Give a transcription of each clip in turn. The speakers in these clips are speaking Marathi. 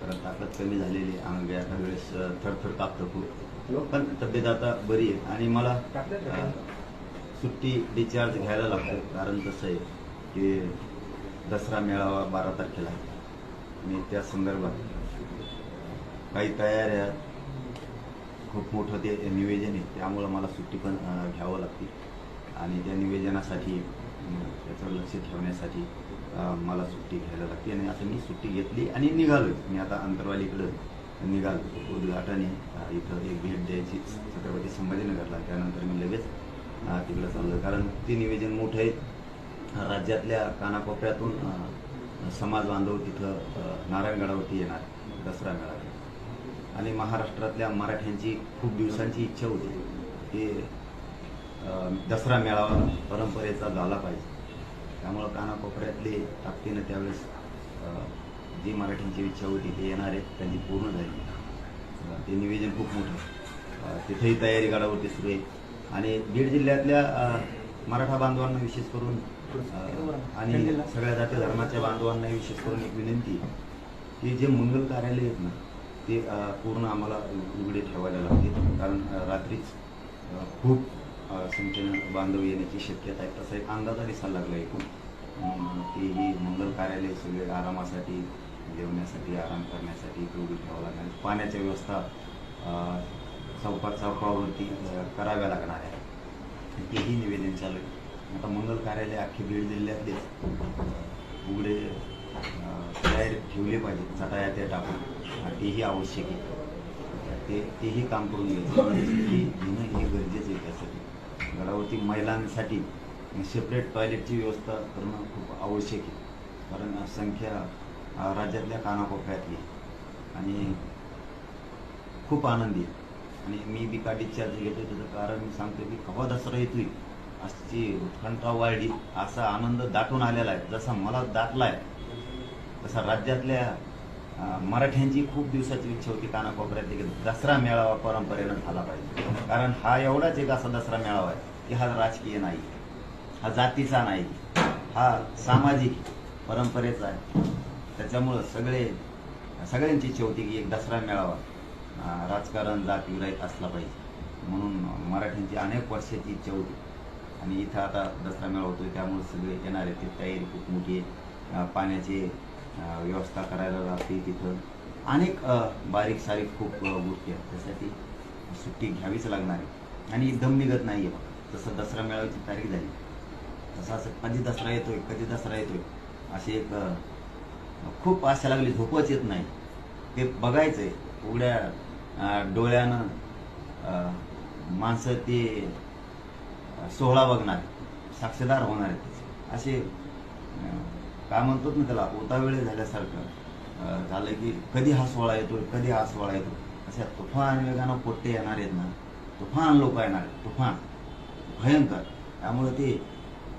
कारण ताकद कमी झालेली अंग एका वेळेस थरथर कापतं खूप. पण तब्येत आता बरी आहे. आणि मला सुट्टी डिस्चार्ज घ्यायला लागतो. कारण कसं आहे की दसरा मेळावा बारा तारखेला मी आणि त्या संदर्भात काही तयाऱ्या खूप मोठं ते निवेदन आहे. त्यामुळं मला सुट्टी पण घ्यावं लागते. आणि त्या निवेदनासाठी अं, त्याचं लक्ष ठेवण्यासाठी मला सुट्टी घ्यायला लागते आणि आता मी सुट्टी घेतली आणि निघालो मी आता अंतरवालीकडं निघालो. उद्घाटने इथं एक भेट द्यायची छत्रपती संभाजीनगरला. त्यानंतर मी लगेच तिकडं चाललो कारण ते निवेदन मोठं आहे. राज्यातल्या कानाकोपऱ्यातून समाज बांधव तिथं नारायणगडावरती येणार. दसरा मेळावा. आणि महाराष्ट्रातल्या मराठ्यांची खूप दिवसांची इच्छा होती. ते दसरा मेळावा परंपरेचा झाला पाहिजे. त्यामुळं कानाकोपऱ्यातले ताकदीनं त्यावेळेस जी मराठींची इच्छा होती ते येणार आहेत. त्यांची पूर्ण झाली. ते निवेदन खूप मोठं तिथेही तयारी गडावरती सुरू आहे. आणि बीड जिल्ह्यातल्या मराठा बांधवांना विशेष करून आणि सगळ्या जाती धर्माच्या बांधवांना विशेष करून एक विनंती की जे मंगल कार्यालय आहेत ना ते पूर्ण आम्हाला उघडे ठेवायला लागते कारण रात्रीच खूप सिंचन संख्येनं बांधव येण्याची शक्यता आहे. तसा एक अंदाजा दिसायला लागला एकूण तेही मंगल कार्यालय सगळे आरामासाठी जेवण्यासाठी आराम करण्यासाठी ते ठेवावं लागणार पाण्याच्या व्यवस्था चौका चौकावरती कराव्या लागणार आहे. तेही निवेदन चालू आहे. आता मंगल कार्यालय अख्खे बीड जिल्ह्यातलेच उघडे तयार ठेवले पाहिजे. चटाया त्या टाकून. तेही आवश्यक आहे. ते तेही काम करून घ्यायचं. म्हणजे घेणं हे गरजेचं आहे त्यासाठी. घरावरती महिलांसाठी सेपरेट टॉयलेटची व्यवस्था करणं खूप आवश्यक आहे. कारण संख्या राज्यातल्या कानाकोपऱ्यातली आणि खूप आनंदी आहे. आणि मी बी काठी चार्ज घेतो त्याचं कारण मी सांगतो की कवा दसरा येतोय. अशी उत्कंठा वाढली असा आनंद दाटून आलेला आहे. जसा मला दाटला आहे तसा राज्यातल्या मराठ्यांची खूप दिवसाची इच्छा होती कानाकोपऱ्यात की दसरा मेळावा परंपरेनं झाला पाहिजे. कारण हा एवढाच एक असा दसरा मेळावा आहे की हा राजकीय नाही हा जातीचा नाही हा सामाजिक परंपरेचा आहे. त्याच्यामुळं सगळे सगळ्यांची इच्छा होती की एक दसरा मेळावा राजकारण जात असला पाहिजे. म्हणून मराठ्यांची अनेक वर्षाची इच्छा होती. आणि इथं आता दसरा मेळावा होतोय त्यामुळे सगळे येणार आहेत ते तयारी खूप मोठी आहे. पाण्याचे पाण्याची व्यवस्था करायला लागते तिथं. अनेक बारीक सारीक खूप गोष्टी आहेत. त्यासाठी सुट्टी घ्यावीच लागणार आहे. आणि दम निघत नाही आहे जसं दसरा मेळाव्याची तारीख झाली. तसं असं कधी दसरा येतोय कधी दसरा येतोय अशी एक खूप आशा लागली. झोपच येत नाही. ते बघायचं आहे उघड्या डोळ्यानं माणसं ते सोहळा बघणार. साक्षीदार होणार आहेत. असे काय म्हणतो ना त्याला? उतावेळे झाल्यासारखं झालं की कधी हा सोहळा येतो कधी हा सोहळा येतो? अशा तुफान वेगानं पोट्टे येणार आहेत ना. तुफान लोक येणार आहेत तुफान. भयंकर. त्यामुळे ते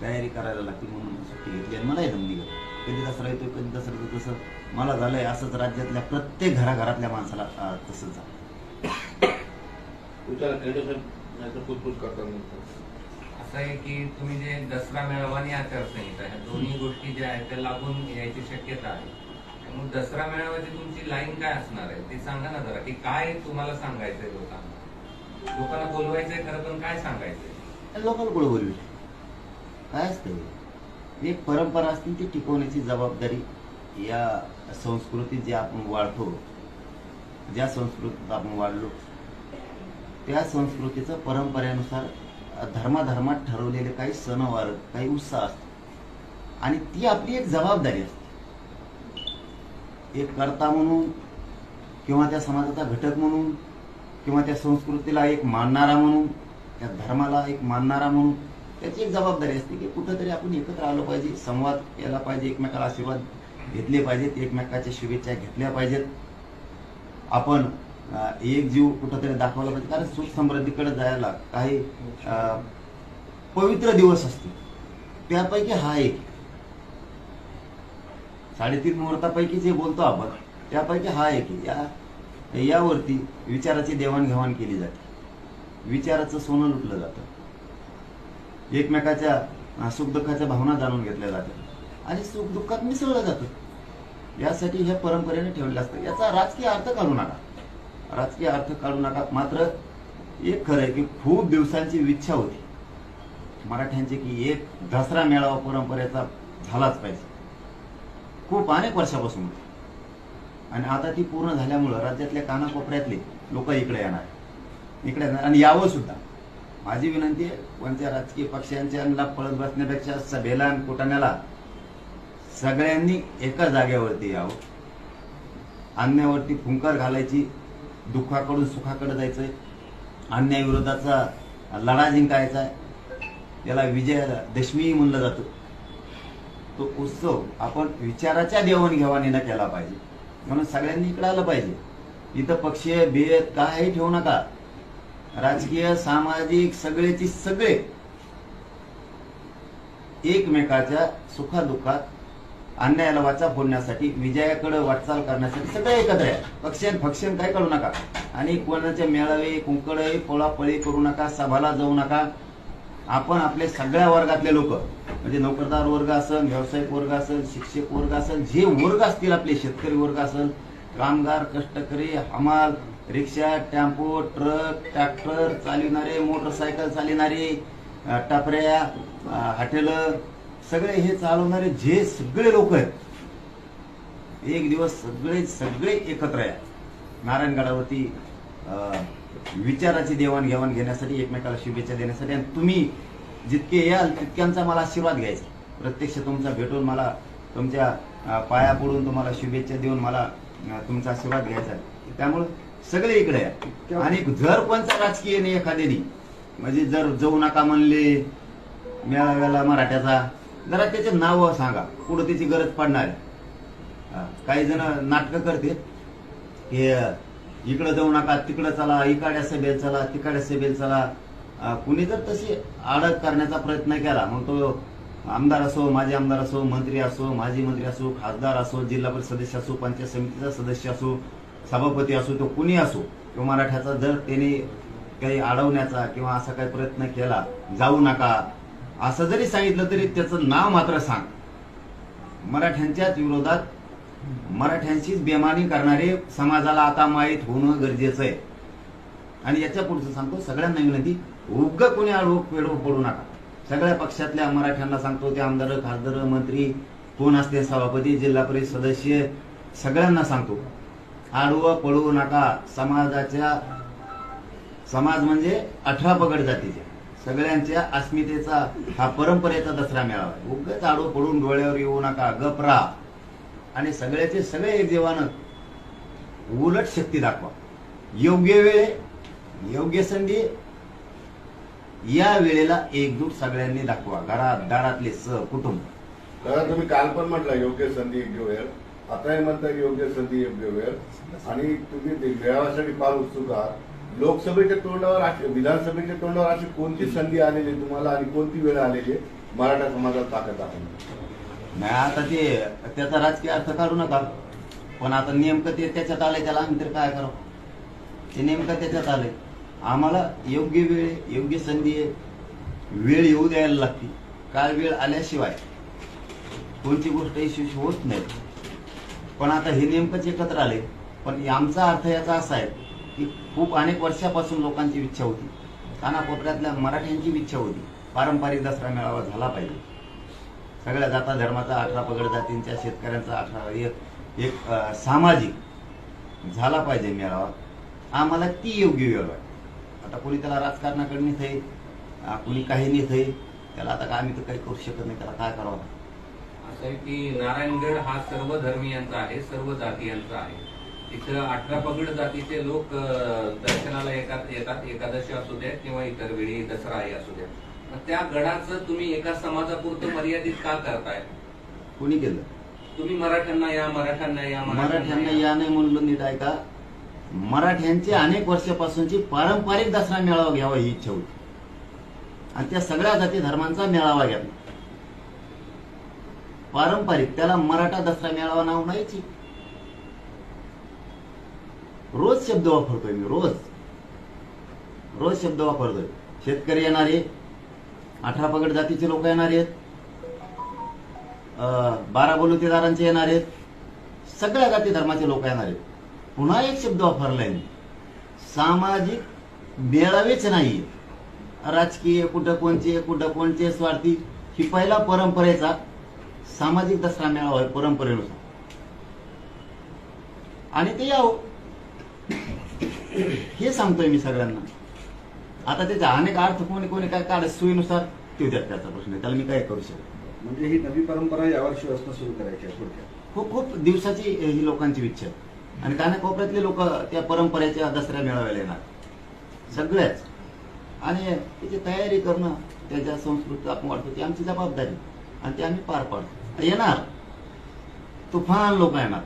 तयारी करायला लागते म्हणून सुट्टी घेतली आणि मलाही एकदम निघत कधी दसरा येतोय कधी दसरा येतो तसं मला झालंय असंच राज्यातल्या प्रत्येक घराघरातल्या माणसाला तसंच झालं. असं आहे की तुम्ही जे दसरा मेळावा आणि आचारसंहिता ह्या दोन्ही गोष्टी ज्या आहेत त्या लागून यायची शक्यता आहे. मग दसरा मेळाव्याची तुमची लाईन काय असणार आहे ते सांगा ना जरा की काय तुम्हाला सांगायचंय लोकांना? लोकांना बोलवायचंय खरं पण काय सांगायचंय लोकल कुठं बोलवी काय असतं हे? एक परंपरा असते ती टिकवण्याची जबाबदारी या संस्कृतीत जे आपण वाढतो ज्या संस्कृतीत आपण वाढलो त्या संस्कृतीचं परंपरेनुसार धर्माधर्मात ठरवलेले काही सणवार काही उत्साह असतात. आणि ती आपली एक जबाबदारी असते. एक कर्ता म्हणून किंवा त्या समाजाचा घटक म्हणून किंवा त्या संस्कृतीला एक मानणारा म्हणून त्या धर्माला एक मानणारा म्हणून त्याची एक जबाबदारी असते की कुठंतरी आपण एकत्र आलो पाहिजे संवाद केला पाहिजे एकमेकाला आशीर्वाद घेतले पाहिजेत एकमेकाच्या शुभेच्छा घेतल्या पाहिजेत. आपण एक जीव कुठंतरी दाखवला पाहिजे. कारण सुख समृद्धीकडे जायला काही अं, पवित्र दिवस असतील. त्यापैकी हा एक. साडेतीन मुहूर्तापैकी जे बोलतो आपण त्यापैकी हा एक या यावरती विचाराची देवाणघेवाण केली जाते. विचाराचं सोनं लुटलं जातं. एकमेकाच्या सुखदुःखाच्या भावना जाणून घेतल्या जातात. आणि सुखदुःखात मिसळलं जातं. यासाठी ह्या परंपरेने ठेवलेलं असतं. याचा राजकीय अर्थ काढू नका. राजकीय अर्थ काढू नका. मात्र एक खरं आहे की खूप दिवसांची इच्छा होती. मराठ्यांची की एक दसरा मेळावा परंपरेचा झालाच पाहिजे. खूप अनेक वर्षापासून होती. आणि आता ती पूर्ण झाल्यामुळं राज्यातल्या कानाकोपऱ्यातले लोक इकडे येणार इकडे येणार. आणि यावं सुद्धा. माझी विनंती आहे कोणत्या राजकीय पक्षांच्या पळत बसण्यापेक्षा सभेला आणि कुटाण्याला सगळ्यांनी एका जागेवरती यावं. अन्यायावरती फुंकार घालायची दुःखाकडून सुखाकडे जायचंय. अन्यायविरोधाचा लढा जिंकायचा आहे. याला विजय दशमी म्हणलं जातं. तो उत्सव आपण विचाराच्या देवाणघेवाणीनं केला पाहिजे. म्हणून सगळ्यांनी इकडे आलं पाहिजे. इथं पक्षीय भेद काही ठेवू नका. राजकीय सामाजिक सगळेची सगळे एकमेकाच्या सुखादुःखात अन्यायाला वाचा फोडण्यासाठी विजयाकडे वाटचाल करण्यासाठी सगळे एकत्र आहे. पक्षण फक्षण काय करू नका. आणि कोणाचे मेळावे कुंकडे पोळापळी करू नका सभाला जाऊ नका. आपण आपले सगळ्या वर्गातले लोक म्हणजे नोकरदार वर्ग असेल व्यावसायिक वर्ग असेल शिक्षक वर्ग असेल जे वर्ग असतील आपले शेतकरी वर्ग असेल कामगार कष्टकरी हमाल रिक्षा टेम्पो ट्रक ट्रॅक्टर चालविणारे मोटरसायकल चालविणारे टपऱ्या हॉटेलं सगळे हे चालवणारे जे सगळे लोक आहेत एक दिवस सगळे सगळे एकत्र आहे नारायणगडावरती विचाराची देवाणघेवाण घेण्यासाठी एकमेकाला शुभेच्छा देण्यासाठी आणि तुम्ही जितके याल तितक्यांचा मला आशीर्वाद घ्यायचा. प्रत्यक्ष तुमचा भेटून मला तुमच्या पाया पडून तुम्हाला शुभेच्छा देऊन मला तुमचा आशीर्वाद घ्यायचा. त्यामुळं सगळे इकडे आणि जर कोणचा राजकीय नाही एखाद्याने म्हणजे जर जाऊ नका म्हणले मेळाव्याला मराठ्याचा जरा त्याचे नाव सांगा. पुढे त्याची गरज पडणार आहे. काही जण नाटकं करते की इकडं जाऊ नका तिकडं चला इकाड्या सभेत चला तिकाड्या सभेत चला. कुणी जर तशी आडक करण्याचा प्रयत्न केला मग तो आमदार असो माजी आमदार असो मंत्री असो माजी मंत्री असो खासदार असो जिल्हा परिषद सदस्य असो पंचायत समितीचा सदस्य असो सभापती असो तो कुणी असो किंवा मराठ्याचा जर त्याने काही अडवण्याचा किंवा असा काही प्रयत्न केला जाऊ नका असं जरी सांगितलं तरी त्याचं नाव मात्र सांग. मराठ्यांच्याच विरोधात मराठ्यांशीच बेमानी करणारे समाजाला आता माहीत होणं गरजेचं आहे. आणि याच्या पुढचं सांगतो सगळ्यांना विनंती उग कोणी आडवं पेडवं पडू नका. सगळ्या पक्षातल्या मराठ्यांना सांगतो ते आमदार खासदार मंत्री कोण असते सभापती जिल्हा परिषद सदस्य सगळ्यांना सांगतो. आडवं पडू नका. समाजाच्या समाज म्हणजे अठरा पगड जातीचे. सगळ्यांच्या अस्मितेचा हा परंपरेचा दसरा मेळावा आहे. उगाच पडून डोळ्यावर येऊ नका गप राहा. आणि सगळ्याचे सगळे एक देवानं उलट शक्ती दाखवा. योग्य वेळ योग्य संधी या वेळेला एकजूट सगळ्यांनी दाखवा. घरात दारातले स कुटुंब कारण तुम्ही काल पण म्हटलं योग्य संधी योग्य वेळ. आताही म्हणता योग्य संधी योग्य वेळ. आणि तुम्ही मेळाव्यासाठी फार उत्सुक आहात. लोकसभेच्या तोंडावर अशी- विधानसभेच्या तोंडावर अशी कोणती संधी आलेली आहे तुम्हाला आणि कोणती वेळ आलेली आहे मराठा समाजात ताकद आहे नाही आता ते त्याचा राजकीय अर्थ काढू नका. पण आता नेमकं ते त्याच्यात आलंय त्याला आम्ही तर काय करावं? ते नेमकं त्याच्यात आलंय. आम्हाला योग्य वेळ आहे, योग्य संधी आहे. वेळ येऊ द्यायला लागते. काय वेळ आल्याशिवाय कोणती गोष्ट यशस्वी होत नाही. पण आता हे नेमकंच एकत्र आले पण आमचा अर्थ याचा असा आहे ही खूप अनेक वर्षापासून लोकांची इच्छा होती. कानाकोपऱ्यातल्या मराठ्यांची इच्छा होती. पारंपरिक दसरा मेळावा झाला पाहिजे. सगळ्या जाता धर्माचा अठरा पगड जातींच्या शेतकऱ्यांचा अठरा एक एक सामाजिक झाला पाहिजे मेळावा. आम्हाला ती योग्य वेळ वाटते. आता कोणी त्याला राजकारणाकडे नेत आहे कोणी काही नेत आहे त्याला आता काय आम्ही तर काही करू शकत नाही त्याला काय करावं? असं आहे की नारायणगड हा सर्व धर्मियांचा आहे सर्व जातीयांचा आहे. इथं अठरा पगड जातीचे लोक दर्शनाला येतात येतात. एकादशी असू द्या किंवा इतर वेळी दसरा आहे असू द्या. मग त्या गडाचं तुम्ही एका समाजापुरतं मर्यादित का करताय? कोणी केलं? तुम्ही मराठ्यांना या मराठ्यांना या मराठ्यांना या. नाही म्हणलं नीट ऐका मराठ्यांची अनेक वर्षापासूनची पारंपरिक दसरा मेळावा घ्यावा ही इच्छा होती. आणि त्या सगळ्या जाती धर्मांचा मेळावा घ्यावा पारंपरिक त्याला मराठा दसरा मेळावा नाव नाहीची रोज शब्द वापरतोय मी रोज. रोज शब्द वापरतोय. शेतकरी येणार आहे अठरा पगड जातीचे लोक येणार आहेत. अं, बारा बलुतेदारांचे येणार आहेत. सगळ्या जाती धर्माचे लोक येणार आहेत. पुन्हा एक शब्द वापरलाय मी. सामाजिक मेळावेच नाही. राजकीय कुठं कोणचे कुठं कोणचे स्वार्थी ही पहिला परंपरेचा सामाजिक दसरा मेळावा आहे परंपरेनुसार. आणि ते यावं हे सांगतोय मी सगळ्यांना. आता त्याचा अनेक अर्थ कोणी कोणी काय काढत सोयीनुसार ते त्याचा प्रश्न आहे. त्याला मी काय करू शकतो म्हणजे ही नवी परंपरा यावर्षी असणं सुरू करायची आहे थोडक्यात खूप खूप दिवसाची ही लोकांची इच्छा आहे. आणि कानाकोपऱ्यातले लोक त्या परंपरेच्या दसऱ्या मेळाव्याला येणार. सगळ्याच. आणि त्याची तयारी करणं त्याच्या संस्कृती आपण वाटतो ती आमची जबाबदारी. आणि ते आम्ही पार पाडतो. येणार. तुफान लोक येणार.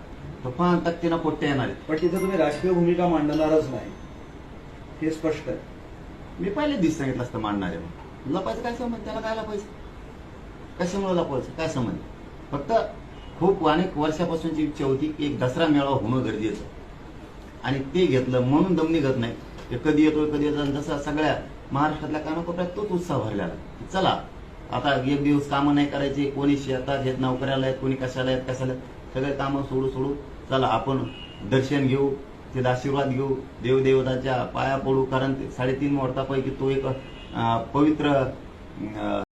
तुफान तक्तीनं पोट्टे येणार आहेत. पण तिथे तुम्ही राजकीय भूमिका मांडणारच नाही. हे स्पष्ट आहे. मी पहिले दिवस सांगितलं असतं मांडणार आहे म्हणून. लपायचं काय संबंध? त्याला काय लपायचं? कशामुळे लपवायचं? काय संबंध? फक्त खूप अनेक वर्षापासूनची इच्छा होती की एक दसरा मेळावा होणं गरजेचं. आणि ते घेतलं म्हणून दम निघत नाही. ते कधी येतोय कधी येतो आणि जसा सगळ्या महाराष्ट्रातल्या कानाकोपऱ्यात तोच उत्साह भरलेला. चला आता एक दिवस कामं नाही करायची. कोणी शेतात आहेत नोकऱ्याला आहेत कोणी कशाला आहेत कशाला. सगळे कामं सोडू सोडू चला आपण दर्शन घेऊ ते आशीर्वाद घेऊ देवदेवताच्या पाया पडू कारण साडेतीन मुहूर्तापैकी तो एक पवित्र